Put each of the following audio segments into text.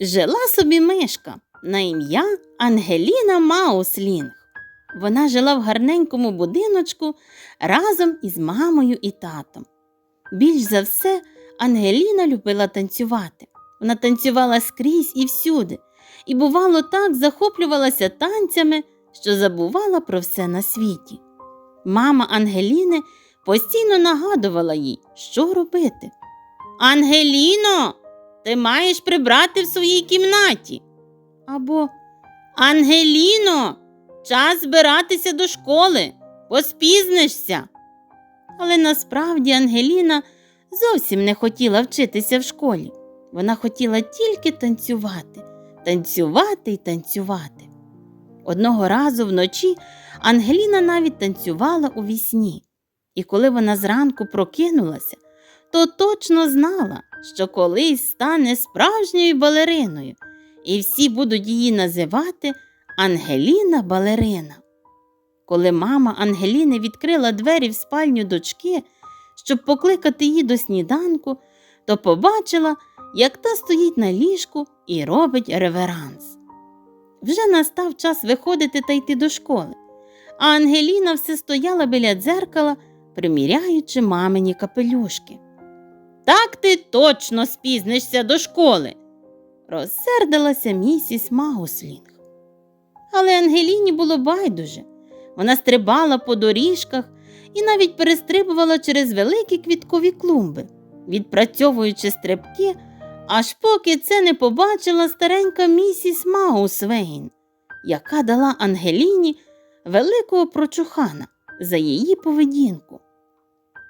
Жила собі мишка на ім'я Ангеліна Мауслінг. Вона жила в гарненькому будиночку разом із мамою і татом. Більш за все, Ангеліна любила танцювати. Вона танцювала скрізь і всюди, і, бувало, так захоплювалася танцями, що забувала про все на світі. Мама Ангеліни постійно нагадувала їй, що робити. Ангеліно, ти маєш прибрати в своїй кімнаті. Або Ангеліно, час збиратися до школи, поспізнишся. Але насправді Ангеліна зовсім не хотіла вчитися в школі. Вона хотіла тільки танцювати, танцювати і танцювати. Одного разу вночі Ангеліна навіть танцювала у вісні, і коли вона зранку прокинулася, то точно знала, що колись стане справжньою балериною, і всі будуть її називати Ангеліна Балерина. Коли мама Ангеліни відкрила двері в спальню дочки, щоб покликати її до сніданку, то побачила, як та стоїть на ліжку і робить реверанс. Вже настав час виходити та йти до школи, а Ангеліна все стояла біля дзеркала, приміряючи мамині капелюшки. Так ти точно спізнишся до школи, розсердилася місіс Мауслінг. Але Ангеліні було байдуже. Вона стрибала по доріжках і навіть перестрибувала через великі квіткові клумби, відпрацьовуючи стрибки, аж поки це не побачила старенька місіс Маусвейн, яка дала Ангеліні великого прочухана за її поведінку.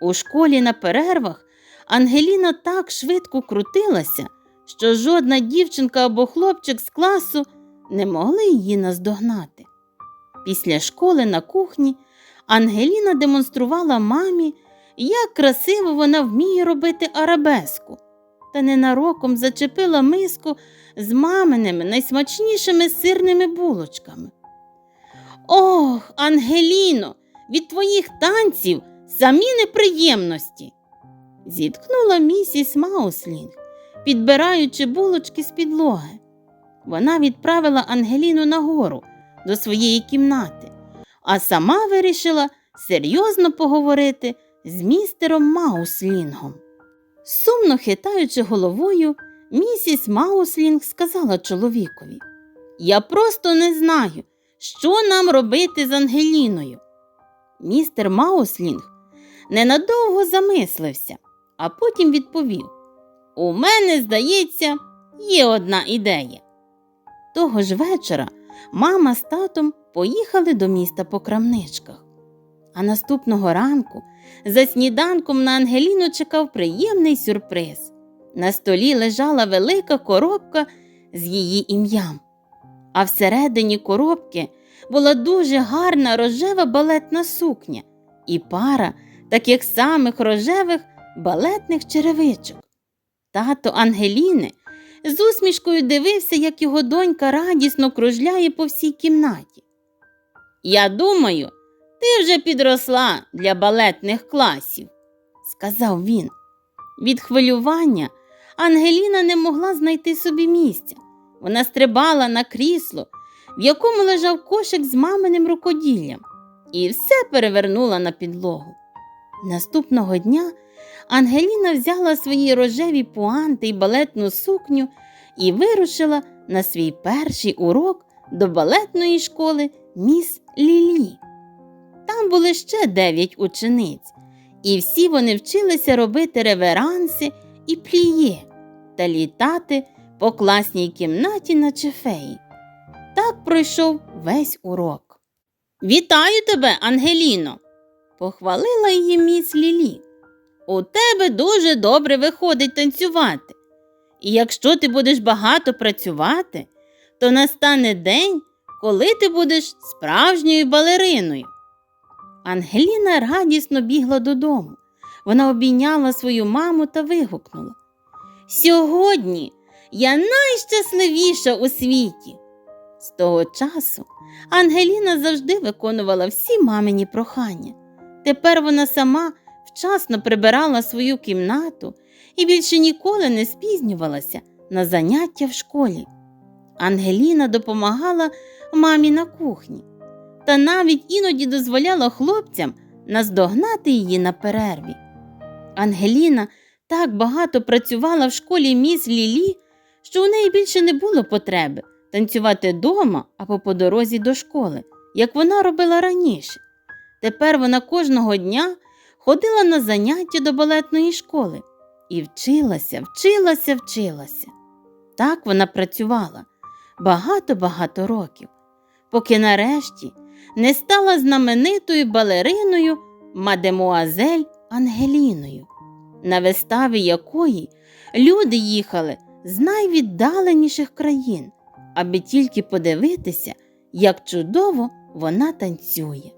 У школі на перервах Ангеліна так швидко крутилася, що жодна дівчинка або хлопчик з класу не могли її наздогнати. Після школи на кухні Ангеліна демонструвала мамі, як красиво вона вміє робити арабеску, та ненароком зачепила миску з маминими найсмачнішими сирними булочками. Ох, Ангеліно, від твоїх танців самі неприємності. Зіткнула місіс Мауслінг, підбираючи булочки з підлоги. Вона відправила Ангеліну нагору до своєї кімнати, а сама вирішила серйозно поговорити з містером Мауслінгом. Сумно хитаючи головою, місіс Мауслінг сказала чоловікові: Я просто не знаю, що нам робити з Ангеліною. Містер Мауслінг ненадовго замислився, а потім відповів: У мене, здається, є одна ідея. Того ж вечора мама з татом поїхали до міста по крамничках. А наступного ранку за сніданком на Ангеліну чекав приємний сюрприз. На столі лежала велика коробка з її ім'ям, а всередині коробки була дуже гарна рожева балетна сукня і пара таких самих рожевих балетних черевичок. Тато Ангеліни з усмішкою дивився, як його донька радісно кружляє по всій кімнаті. Я думаю, ти вже підросла для балетних класів, сказав він. Від хвилювання Ангеліна не могла знайти собі місця. Вона стрибала на крісло, в якому лежав кошик з маминим рукоділлям, і все перевернула на підлогу. Наступного дня Ангеліна взяла свої рожеві пуанти й балетну сукню і вирушила на свій перший урок до балетної школи міс Лілі. Там були ще дев'ять учениць, і всі вони вчилися робити реверанси і пліє та літати по класній кімнаті на чефеї. Так пройшов весь урок. Вітаю тебе, Ангеліно! похвалила її міс Лілі. У тебе дуже добре виходить танцювати. І якщо ти будеш багато працювати, то настане день, коли ти будеш справжньою балериною. Ангеліна радісно бігла додому. Вона обійняла свою маму та вигукнула Сьогодні я найщасливіша у світі. З того часу Ангеліна завжди виконувала всі мамині прохання. Тепер вона сама вчасно прибирала свою кімнату і більше ніколи не спізнювалася на заняття в школі. Ангеліна допомагала мамі на кухні та навіть іноді дозволяла хлопцям наздогнати її на перерві. Ангеліна так багато працювала в школі міс Лілі, що у неї більше не було потреби танцювати дома або по дорозі до школи, як вона робила раніше. Тепер вона кожного дня ходила на заняття до балетної школи і вчилася, вчилася, вчилася. Так вона працювала багато-багато років, поки нарешті не стала знаменитою балериною мадемуазель Ангеліною, на виставі якої люди їхали з найвіддаленіших країн, аби тільки подивитися, як чудово вона танцює.